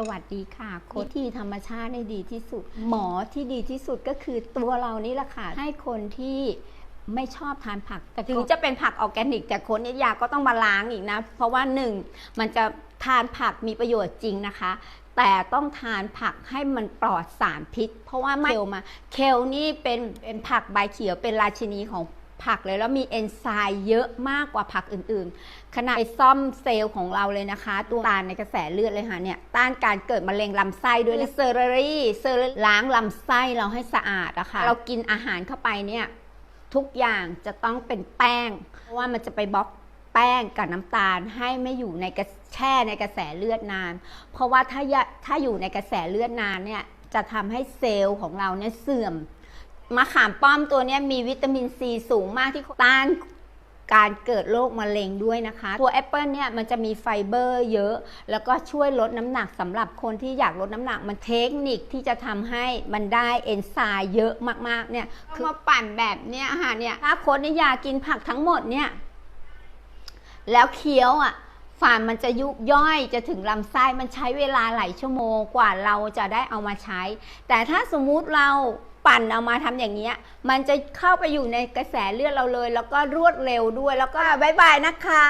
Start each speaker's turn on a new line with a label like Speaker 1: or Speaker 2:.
Speaker 1: สวัสดีค่ะโค้ชที่ธรรมชาติได้ดีที่สุด หมอที่ดีที่สุดก็คือตัวเรานี่แหละค่ะ ให้คนที่ไม่ชอบทานผัก แต่ถึงจะเป็นผักออร์แกนิก แต่คนนิยาก็ต้องมาล้างอีกนะ เพราะว่าหนึ่งมันจะทานผักมีประโยชน์จริงนะคะ แต่ต้องทานผักให้มันปลอดสารพิษ เพราะว่าไม่เคลมาเคลนี่เป็นเป็นผักใบเขียวเป็นราชินีของ ผักเลยแล้วมีเอนไซม์เยอะมากกว่าผักอื่นๆขณะไปซ่อมเซลล์ของเราเลยนะคะ ตัวตาลในกระแสเลือดเลยค่ะเนี่ยต้านการเกิดมะเร็งลำไส้ด้วยเซอร์รี่เซอร์ล้างลำไส้เราให้สะอาดอะค่ะ เรากินอาหารเข้าไปเนี่ยทุกอย่างจะต้องเป็นแป้ง เพราะว่ามันจะไปบล็อกแป้งกับน้ำตาลให้ไม่อยู่ในกระแช่ในกระแสเลือดนาน เพราะว่าถ้าถ้าอยู่ในกระแสเลือดนานเนี่ยจะทำให้เซลล์ของเราเนี่ยเสื่อม มะขามป้อมตัวเนี้ยมีวิตามินซีสูงมากที่ต้านการเกิดโรคมะเร็งด้วยนะคะ ตัวแอปเปิลเนี่ยมันจะมีไฟเบอร์เยอะ แล้วก็ช่วยลดน้ำหนักสำหรับคนที่อยากลดน้ำหนักมันเทคนิคที่จะทำให้มันได้เอนไซม์เยอะมากๆเนี่ยคือมาปั่นแบบเนี้ยค่ะเนี่ยถ้าคนที่อยากกินผักทั้งหมดเนี่ยแล้วเคี้ยวอะ ฝานมันจะยุบย่อยจะถึงลำไส้มันใช้เวลาหลายชั่วโมงกว่าเราจะได้เอามาใช้ แต่ถ้าสมมุติเราปั่นเอามาทำอย่างเงี้ย มันจะเข้าไปอยู่ในกระแสเลือดเราเลย แล้วก็รวดเร็วด้วย แล้วก็บายบายนะคะ